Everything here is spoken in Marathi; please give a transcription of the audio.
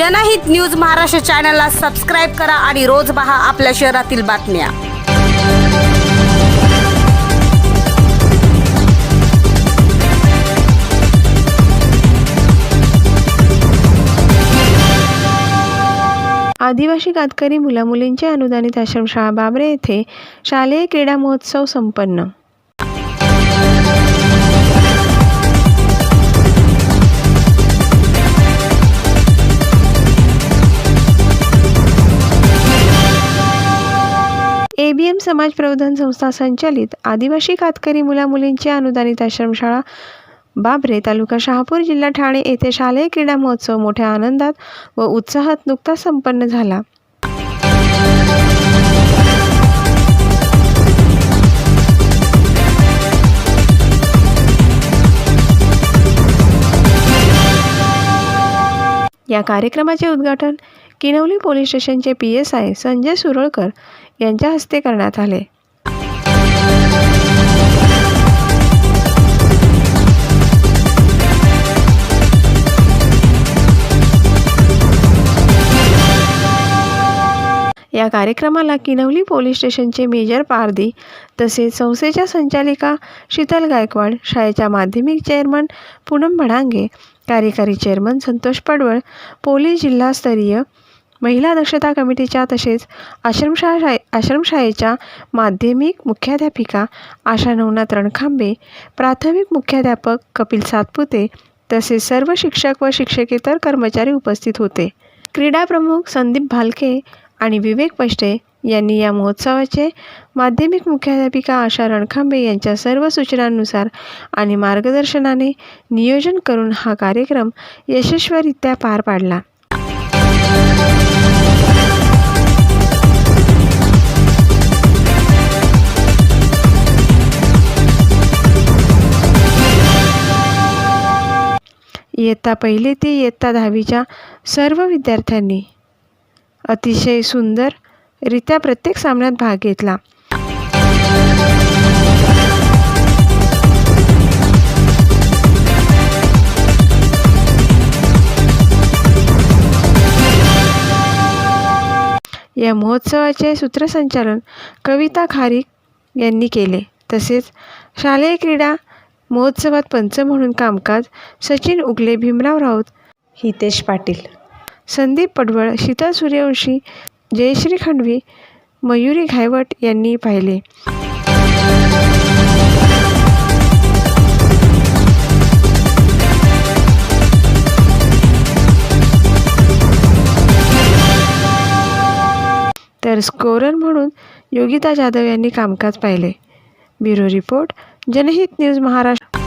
जनहित न्यूज महाराष्ट्र चॅनलला सबस्क्राईब करा आणि रोज पहा आपल्या शहरातील बातम्या. आदिवासी कातकरी मुलामुलींचे अनुदानित आश्रमशाळा बाबरे येथे शालेय क्रीडा महोत्सव संपन्न. एबीएम समाज प्रबोधन संस्था संचालित आदिवासी कातकरी मुलामुलींची अनुदानित आश्रमशाळा बाबरे तालुका शहापूर जिल्हा ठाणे येथे शालेय क्रीडा महोत्सव मोठ्या आनंदात व उत्साहात नुकताच संपन्न झाला. या कार्यक्रमाचे उद्घाटन किनवली पोलीस स्टेशनचे P S I Sanjay Suralkar यांच्या हस्ते करण्यात आले. या कार्यक्रमाला किनवली पोलीस स्टेशनचे मेजर पारदी तसेच संस्थेच्या संचालिका शीतल गायकवाड शाळेच्या माध्यमिक चेअरमन पूनम भडांगे कार्यकारी चेअरमन संतोष पडवळ पोलीस जिल्हास्तरीय महिला दक्षता कमिटीच्या तसेच आश्रमशाळा शाळे आश्रमशाळेच्या माध्यमिक मुख्याध्यापिका आशा नवनाथ रणखांबे प्राथमिक मुख्याध्यापक कपिल सातपुते तसेच सर्व शिक्षक व शिक्षकेतर कर्मचारी उपस्थित होते. क्रीडा प्रमुख संदीप भालके आणि विवेक पष्टे यांनी या महोत्सवाचे माध्यमिक मुख्याध्यापिका आशा रणखांबे यांच्या सर्व सूचनांनुसार आणि मार्गदर्शनाने नियोजन करून हा कार्यक्रम यशस्वीरित्या पार पाडला. इयत्ता पहिली ते इयत्ता दहावीच्या सर्व विद्यार्थ्यांनी. अतिशय सुंदररित्या प्रत्येक सामन्यात भाग घेतला. या महोत्सवाचे सूत्रसंचालन कविता खारीक यांनी केले. तसेच शालेय क्रीडा महोत्सवात पंच म्हणून कामकाज सचिन उगले भीमराव राऊत हितेश पाटील. संदीप पडवळ शीतल सूर्यवंशी जयश्री खांडवी मयुरी घायवट यांनी पाहिले. तर स्कोरर म्हणून योगिता जाधव यांनी कामकाज पाहिले. Bureau report Janhit news Maharashtra.